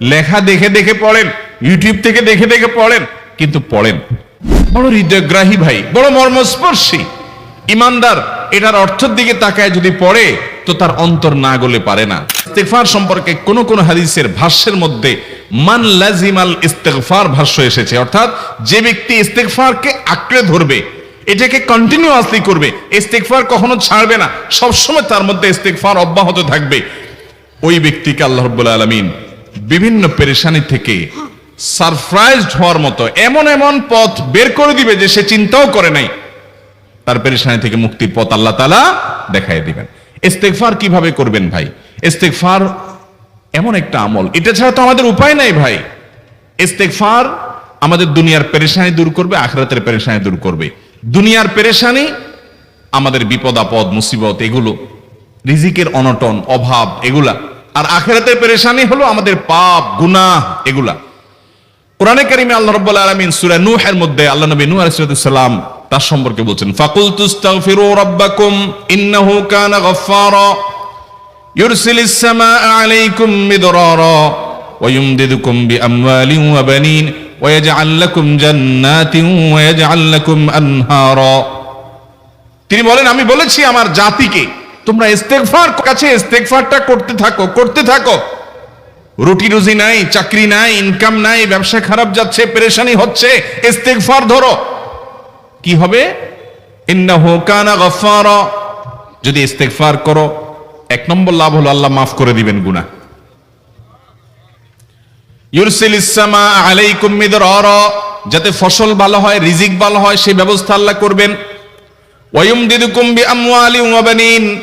লেখা দেখে দেখে পড়েন ইউটিউব থেকে দেখে দেখে পড়েন, কিন্তু পড়েন। বড় হৃদয়গ্রাহী ভাই, বড় মর্মস্পর্শী। ইমানদার, এটার অর্থের দিকে তাকায় যদি পড়ে, তো তার অন্তর না গলে পারে না। ইস্তেগফার সম্পর্কে কোন কোন হাদিসের ভাষ্যের মধ্যে মান লাজিমাল ইস্তেকফার ভাষ্য এসেছে। অর্থাৎ যে ব্যক্তি ইস্তেগফারকে আঁকড়ে ধরবে, এটাকে কন্টিনিউয়াসলি করবে, ইস্তেগফার কখনো ছাড়বে না, সবসময় তার মধ্যে ইস্তেগফার অব্যাহত থাকবে। ওই ব্যক্তিকে আল্লাহ রাব্বুল আলামিন বিভিন্ন পেরেশানি থেকে সারপ্রাইজড হওয়ার মতো এমন এমন পথ বের করে দিবে যে সে চিন্তাও করে নাই। তার পেরেশানি থেকে মুক্তির পথ আল্লাহ তালা দেখাই দিবেন। ইস্তেগফার কীভাবে করবেন ভাই? ইস্তেগফার এমন একটা আমল। এটা ছাড়া তো আমাদের উপায় নাই ভাই। ইস্তেগফার আমাদের দুনিয়ার পেরেশানি দূর করবে, আখরাতের পেরেশানি দূর করবে। দুনিয়ার পেরেশানি আমাদের বিপদ, আপদ, মুসিবত, এগুলো। রিজিকের অনটন, অভাব, এগুলা। আর আখেরাতের পেরেশানি হলো আমাদের পাপ গুনা এগুলা। কোরআনে কারিমে আল্লাহ রাব্বুল আলামিন সূরা নূহের মধ্যে আল্লাহ নবী নূহ সালাম তার সম্পর্কে বলছেন ফাকুল তুস্তাগফিরু রাব্বাকুম ইন্নাহু কানা গাফফারা, ইউরসিলিস সামাআ আলাইকুম মিদরারা, ওয়া ইউমদিদুকুম বিআমওয়ালিন ওয়া বানিন, ওয়া ইয়াজআল লাকুম জান্নাতিন ওয়া ইয়াজআল লাকুম আনহারা। তিনি বলেন, আমি বলেছি আমার জাতিকে তোমরা ইস্তেগফার কাছে ইস্তেগফারটা করতে থাকো করতে থাকো। রুটি রুজি নাই, চাকরি নাই ইনকাম নাই, ব্যবসা খারাপ যাচ্ছে, পেরেশানি হচ্ছে, ইস্তেগফার ধরো। কি হবে? ইন্নাহু কানা গফফারা। যদি ইস্তেগফার করো, এক নম্বর লাভ হলো আল্লাহ মাফ করে দিবেন গুনাহ। ইউরসিলিস আলাইকুম মিদরারা। যাতে ফসল ভালো হয়, রিজিক ভালো হয় সেই ব্যবস্থা আল্লাহ করবেন। ওয়ায়ুমদিদুকুম বিআমওয়ালি ওয়া বানিন।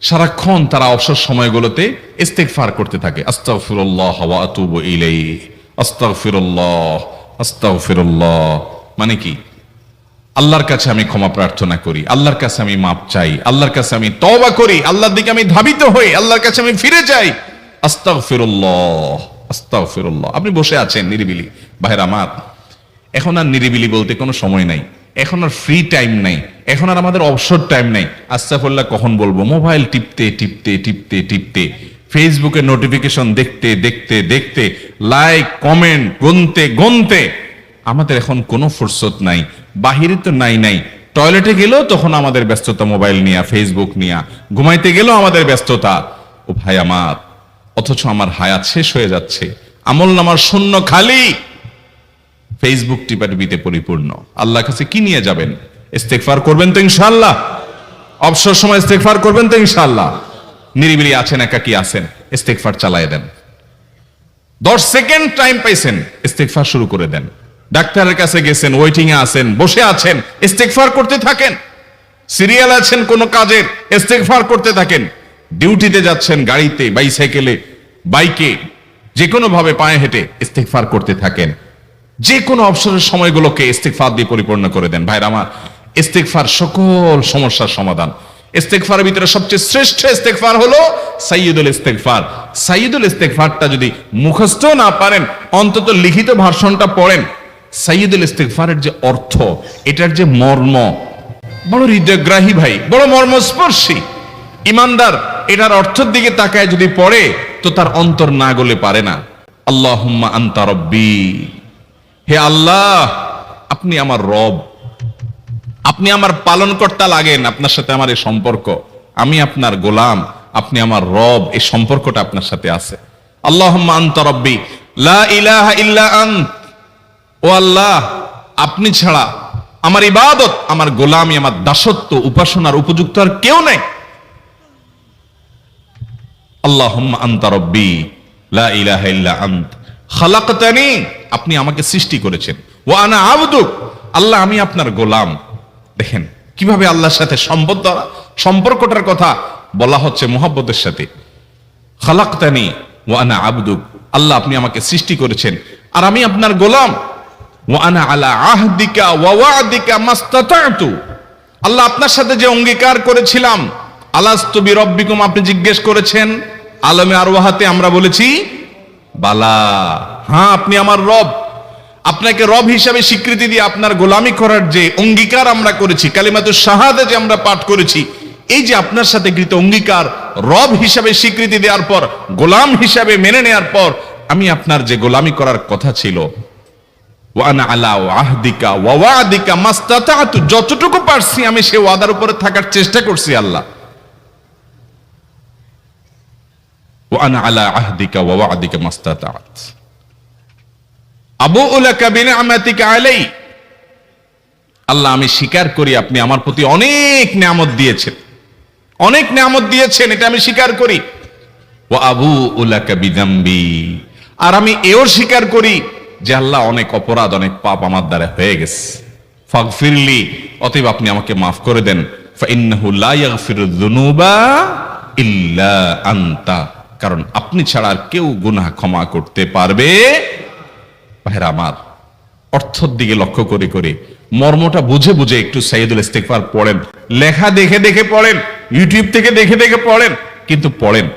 সারাক্ষণ তারা অবসর সময়গুলোতে ইস্তেগফার করতে থাকে। আস্তাগফিরুল্লাহ ওয়া আতুবু ইলাইহি। আস্তাগফিরুল্লাহ আস্তাগফিরুল্লাহ। মানে কি? আল্লাহর কাছে আমি ক্ষমা প্রার্থনা করি, আল্লাহর কাছে আমি মাপ চাই, আল্লাহর কাছে আমি তওবা করি, আল্লাহর দিকে আমি ধাবিত হই, আল্লাহর কাছে আমি ফিরে যাই। আস্তাগফিরুল্লাহ আস্তাগফিরুল্লাহ। আপনি বসে আছেন নিরিবিলি। ভাইরা আমার, এখন আর নিরিবিলি বলতে কোনো সময় নাই। এখন আর ফ্রি টাইম নাই। এখন আর আমাদের অবসর টাইম নাই। আস্তাফুল্লাহ, কখন বলব? মোবাইল টিপতে টিপতে টিপতে টিপতে। ফেসবুকে নোটিফিকেশন দেখতে দেখতে দেখতে লাইক কমেন্ট গুনতে গুনতে। আমাদের এখন কোনো ফুরসত নাই, বাহিরে তো নাই নাই। টয়লেটে গেলেও তখন আমাদের ব্যস্ততা মোবাইল নিয়া ফেসবুক নিয়া। ঘুমাইতে গেলেও আমাদের ব্যস্ততা। ও ভাই আমার, অথচ আমার হায়াত শেষ হয়ে যাচ্ছে। আমল নামার শূন্য খালি। ফেসবুক টিপাটিপিতে পরিপূর্ণ। আল্লাহ কাছে কি নিয়ে যাবেন? ইস্তেগফার করবেন তো ইনশাআল্লাহ। অবসর সময় ইস্তেগফার করবেন তো ইনশাআল্লাহ। নিরিবিলি আছেন একা কি আছেন, ইস্তেগফার চালায় দেন। দশ সেকেন্ড টাইম পাইছেন, ইস্তেগফার শুরু করে দেন। ডাক্তারের কাছে গেছেন ওয়েটিং এ আছেন, বসে আছেন, ইস্তেগফার করতে থাকেন। সিরিয়াল আছেন কোন কাজের, ইস্তেগফার করতে থাকেন। ডিউটিতে যাচ্ছেন গাড়িতে, বাইসাইকেলে, বাইকে যে কোনো ভাবে পায়ে হেঁটে ইস্তেগফার করতে থাকেন। যে কোনো অবসরের সময়গুলোকে ইস্তেগফার দিয়ে পরিপূর্ণ করে দেন। ভাইরা আমার ইস্তেগফার সকল সমস্যার সমাধান। ইস্তেগফারের ভিতরে সবচেয়ে শ্রেষ্ঠ ইস্তেগফার হলো সাইয়্যিদুল ইস্তেগফার। সাইয়্যিদুল ইস্তেগফারটা যদি মুখস্থ না পারেন, অন্তত লিখিত ভাষণটা পড়েন, সাইয়্যিদুল ইস্তেগফারের যে অর্থ, এটার যে মর্ম, বড় হৃদয়গ্রাহী ভাই, বড় মর্মস্পর্শী, ইমানদার, এটার অর্থের দিকে তাকায় যদি পড়ে, তো তার অন্তর না গলে পারে না। আল্লাহুম্মা আনতা রব্বি। হে আল্লাহ, আপনি আমার রব। আপনি আমার পালনকর্তা লাগেন, আপনার সাথে আমার এই সম্পর্ক। আমি আপনার গোলাম, আপনি আমার রব, এই সম্পর্কটা আপনার সাথে আছে। আল্লাহুম্মা আনতা রব্বি, লা ইলাহা ইল্লা আন্ত। ও আল্লাহ, আপনি ছাড়া আমার ইবাদত, আমার গোলামি, আমার দাসত্ব, উপাসনার উপযুক্ত আর কেউ নেই। আল্লাহুম্মা আনতা রব্বি, লা ইলাহা ইল্লা আন্ত। খালাকতানি, আপনি আমাকে সৃষ্টি করেছেন। ওয়া আনা আবদুক, আল্লাহ, আমি আপনার গোলাম। দেখেন, কীভাবে আল্লাহর সাথে সম্বদ্ধ সম্পর্কটার কথা বলা হচ্ছে মোহাব্বতের সাথে। খালাকতানি ওয়া আনা আবদুক। আল্লাহ আপনি আমাকে সৃষ্টি করেছেন। আর আমি আপনার গোলাম। ওয়ানা আলা আহদিকা ওয়া ওয়াদিকা মাস্তাতাতু। আল্লাহ আপনার সাথে যে অঙ্গীকার করেছিলাম, আলাস্তু বিরব্বিকুম, আপনি জিজ্ঞেস করেছেন, আলমে আরওয়াহাতে আমরা বলেছি, বালা। হ্যাঁ আপনি আমার রব। আপনাকে রব হিসাবে স্বীকৃতি দিয়ে আপনার গোলামি করার যে অঙ্গীকার আমরা করেছি কালিমাতু শাহাদা যে আমরা পাঠ করেছি, এই যে আপনার সাথে কৃত অঙ্গীকার রব হিসাবে স্বীকৃতি দেওয়ার পর, গোলাম হিসাবে মেনে নেওয়ার পর, আমি আপনার যে গোলামি করার কথা ছিল যতটুকু পারছি আমি সে ওয়াদার উপরে থাকার চেষ্টা করছি আল্লাহ। ওয়ানা আলা আহদিকা ওয়া ওয়াদিকা মাস্তাতাত। আল্লাহ, আমি স্বীকার করি আপনি আমার প্রতি অনেক নিয়ামত দিয়েছেন। অনেক নিয়ামত দিয়েছেন, এটা আমি স্বীকার করি। ও আবু উলাকা বিদাম্বি আর আমি এও স্বীকার করি যে আল্লাহ অনেক অপরাধ, অনেক পাপ আমার দ্বারা হয়ে গেছে। ফাগফিরলি, অতএব আপনি আমাকে মাফ করে দেন। ইল্লা আনতা। কারণ আপনি ছাড়া আর কেউ গুনাহ ক্ষমা করতে পারবে ভাইরা আমার। অর্থর দিকে লক্ষ্য করে করে মর্মটা বুঝে বুঝে একটু সাইদুল ইস্তেকফার পড়েন। লেখা দেখে দেখে পড়েন। ইউটিউব থেকে দেখে দেখে পড়েন। কিন্তু পড়েন।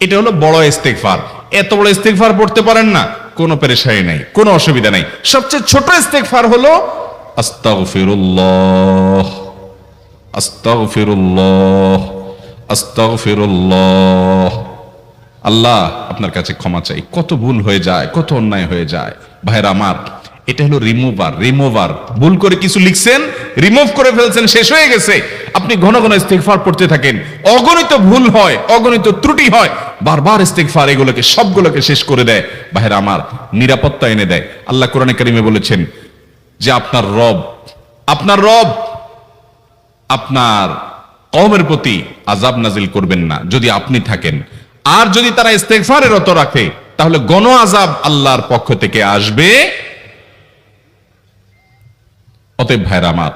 এটা হলো বড় ইস্তেগফার। এত বড় ইস্তেগফার পড়তে পারেন না, কোনো পেরেশানি নাই, কোনো অসুবিধা নাই। সবচেয়ে ছোট ইস্তেগফার হলো, আস্তাগফিরুল্লাহ আস্তাগফিরুল্লাহ আস্তাগফিরুল্লাহ। আল্লাহ আপনার কাছে ক্ষমা চাই। কত ভুল হয়ে যায়, কত অন্যায় হয়ে যায়। ভাইরা আমার, এটা হলো রিমুভার রিমুভার ভুল করে কিছু লিখছেন রিমুভ করে ফেলছেন, শেষ হয়ে গেছে। আপনি ঘন ঘন ইস্তেগফার পড়তে থাকেন। অগণিত ভুল হয়, অগণিত ত্রুটি হয় বারবার ইস্তেগফার এগুলোকে সবগুলোকে শেষ করে দেয়। ভাইরা আমার নিরাপত্তা এনে দেয়। আল্লাহ কোরআনে কারিমে বলেছেন যে আপনার রব আপনার রব আপনার কওমের প্রতি আজাব নাজিল করবেন না, যদি আপনি থাকেন। আর যদি তারা ইস্তেগফারে রত রাখে, তাহলে গণ আজাব আল্লাহর পক্ষ থেকে আসবে। অতএব ভাইরা আমার,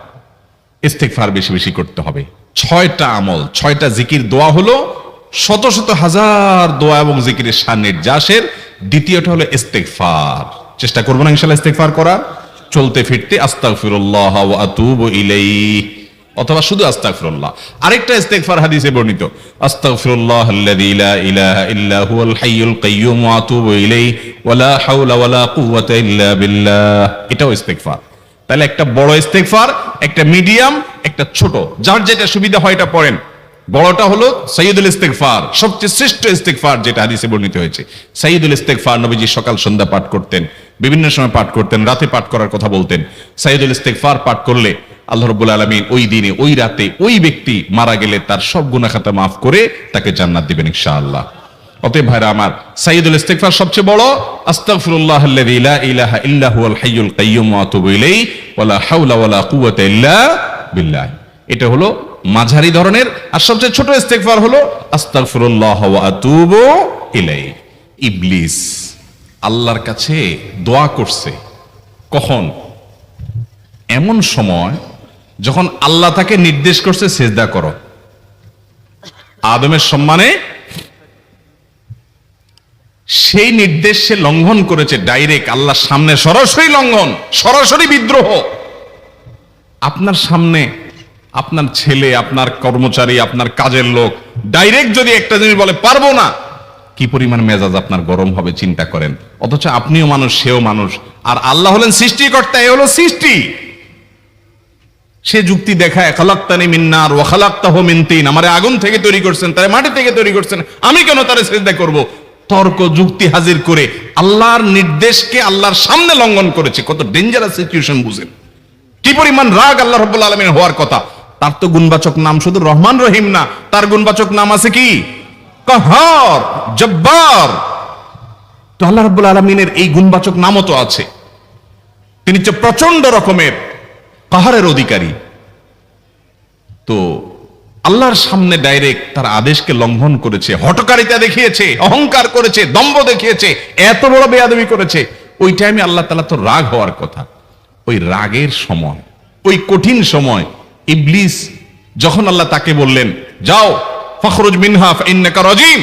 ইস্তেগফার বেশি বেশি করতে হবে। ছয়টা আমল, ছয়টা জিকির দোয়া হলো শত শত হাজার দোয়া এবং জিকিরের সান্নির্যাসের দ্বিতীয়টা হলো ইস্তেগফার। চেষ্টা করব না ইনশাল্লাহ ইস্তেগফার করা চলতে ফিরতে আতুবু ইলাইহি। অথবা শুধু আস্তাগফিরুল্লাহ। আরেকটা ইস্তেগফার হাদিসে বর্ণিত, আস্তাগফিরুল্লাহ আল্লাযী লা ইলাহা ইল্লা হুয়াল হাইয়ুল কাইয়্যুম হাওলা কুওয়াতা ইল্লা বিল্লাহ। এটাও ইস্তেগফার। তাহলে একটা বড় ইস্তেগফার, একটা মিডিয়াম, একটা ছোট। যার যেটা সুবিধা হয় এটা পড়েন। বড়টা হলো সাইয়দুল ইস্তেগফার, সবচেয়ে শ্রেষ্ঠ ইস্তেগফার যেটা হাদিসে বর্ণিত হয়েছে। সাইয়দুল ইস্তেগফার নবীজি সকাল সন্ধ্যা পাঠ করতেন, বিভিন্ন সময় পাঠ করতেন, রাতে পাঠ করার কথা বলতেন। সাইয়দুল ইস্তেগফার পাঠ করলে আল্লাহ রাব্বুল আলামিন ওই দিনে, ওই রাতে ওই ব্যক্তি মারা গেলে তার সব গুনাহ খাতা মাফ করে তাকে জান্নাত দিবেন ইনশাআল্লাহ। অতএব ভাইরা আমার সাইয়দুল ইস্তেগফার সবচেয়ে বড়, আস্তাগফিরুল্লাহ আল্লাযী লা ইলাহা ইল্লা হুয়াল হাইয়ুল কাইয়্যুম ওয়া আতুবু ইলাইহি, ওয়া লা হাওলা ওয়া লা কুওয়াতা ইল্লা বিল্লাহ। এটা হলো মাঝারি ধরনের, আর সবচেয়ে ছোট ইস্তেগফার হলো ইবলিস আল্লাহর কাছে দোয়া করছে। কখন? এমন সময় যখন আল্লাহ তাকে নির্দেশ করছে, সেজদা করো। আদমের সম্মানে সেই নির্দেশ সে লঙ্ঘন করেছে, ডাইরেক্ট আল্লাহর সামনে সরাসরি লঙ্ঘন, সরাসরি বিদ্রোহ। আপনার সামনে আপনার ছেলে, আপনার কর্মচারী, আপনার কাজের লোক ডাইরেক্ট যদি একটা জিনিস বলে, পারব না। কি পরিমাণ মেজাজ আপনার গরম হবে, চিন্তা করেন। অথচ আপনিও মানুষ, সেও মানুষ। আর আল্লাহ হলেন সৃষ্টিকর্তা, এ হলো সৃষ্টি। সে যুক্তি দেখায়, খালাক্তানি মিন্নার ও মিনতিন আমারে আগুন থেকে তৈরি করছেন, তারে মাটি থেকে তৈরি করছেন। আমি কেন তারে সেজদা করব? তর্ক, যুক্তি হাজির করে আল্লাহর নির্দেশকে আল্লাহর সামনে লঙ্ঘন করেছে। কত ডেঞ্জারাস সিচুয়েশন বুঝেন। কি পরিমাণ রাগ আল্লাহ রব্বুল আলমিন হওয়ার কথা। তার তো গুণবাচক নাম শুধু রহমান রহিম না, তার গুণবাচক নাম আছে কি? কাহার, জব্বার। তো আল্লাহ রব্বুল আলমিনের এই গুণবাচক নামও তো আছে। তিনি হচ্ছে প্রচণ্ড রকমের পাহাড়ের অধিকারী। তো আল্লাহর সামনে ডাইরেক্ট তার আদেশকে লঙ্ঘন করেছে হটকারিতা দেখিয়েছে, অহংকার করেছে, দম্ভ দেখিয়েছে, এত বড় বেয়াদবি করেছে। ওই টাইমে আল্লাহ তালা তো রাগ হওয়ার কথা। ওই রাগের সময়, ওই কঠিন সময় ইবলিস, যখন আল্লাহ তাকে বললেন, যাও, ফখরুজ মিনহাফ রাজিম,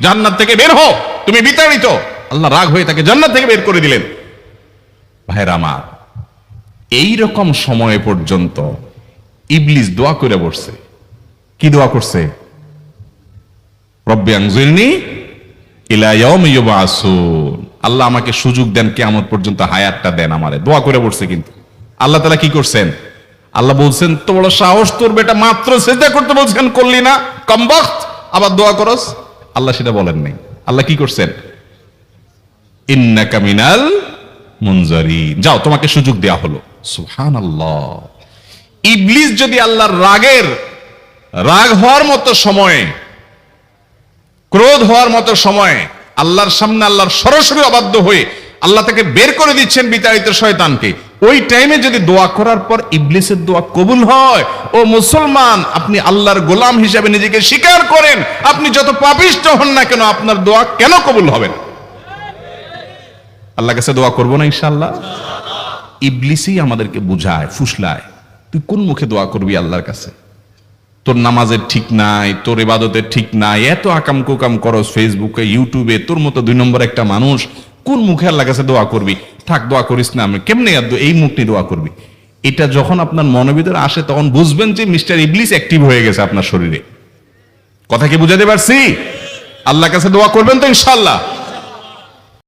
জান্নাত থেকে বের হও, তুমি বিতাড়িত। আল্লাহ রাগ হয়ে তাকে জান্নাত থেকে বের করে দিলেন। ভাইরা আমার, এই রকম সময় পর্যন্ত ইবলিস দোয়া করে বসছে। কি দোয়া করছে? রব্বি আংজিরনি ইলা ইয়াউম ইউবাসুন। আল্লাহ আমাকে সুযোগ দেন, কিয়ামত পর্যন্ত হায়াতটা দেন আমারে। দোয়া করে বসছে কিন্তু। আল্লাহ তাআলা কি করছেন? আল্লাহ বলছেন তো বড় সাহস তোর বেটা, মাত্র সেজদা করতে বলছেন, করলি না। কমবখত আবার দোয়া করস। আল্লাহ সেটা বলেন নাই। আল্লাহ কি করছেন? ইন্নাকা মিনাল মুনজারিন। যাও, তোমাকে সুযোগ দেয়া হলো। সুবহানাল্লাহ। ইবলিস যদি আল্লাহর রাগের, রাগ হওয়ার মতো সময়ে, ক্রোধ হওয়ার মতো সময়ে আল্লাহর সামনে আল্লাহর সরাসরি অবাধ্য হয়ে আল্লাহ তাকে বের করে দিচ্ছেন বিতাড়িত শয়তানকে ওই টাইমে যদি দোয়া করার পর ইবলিসের দোয়া কবুল হয়, ও মুসলমান, আপনি আল্লাহর গোলাম হিসাবে নিজেকে স্বীকার করেন, আপনি যত পাপিষ্ট হন না কেন, আপনার দোয়া কেন কবুল হবে না? আল্লাহ কাছে দোয়া করব না ইনশাল্লাহ ইবলিসই আমাদেরকে বুঝায়, ফুসলায়, তুই কোন মুখে দোয়া করবি আল্লাহর কাছে? তোর নামাজের ঠিক নাই, তোর ইবাদতের ঠিক নাই, এত আকাম কুকাম করস ফেসবুকে ইউটিউবে তোর মতো দুই নম্বর একটা মানুষ কোন মুখে আল্লাহ কাছে দোয়া করবি? থাক, দোয়া করিস না আমি। কেমনে এই মুখ নিয়ে দোয়া করবি। এটা যখন আপনার মনের ভিতরে আসে, তখন বুঝবেন যে মিস্টার ইবলিস অ্যাক্টিভ হয়ে গেছে আপনার শরীরে। কথা কি বুঝাতে পারছি? আল্লাহ কাছে দোয়া করবেন তো ইনশাল্লাহ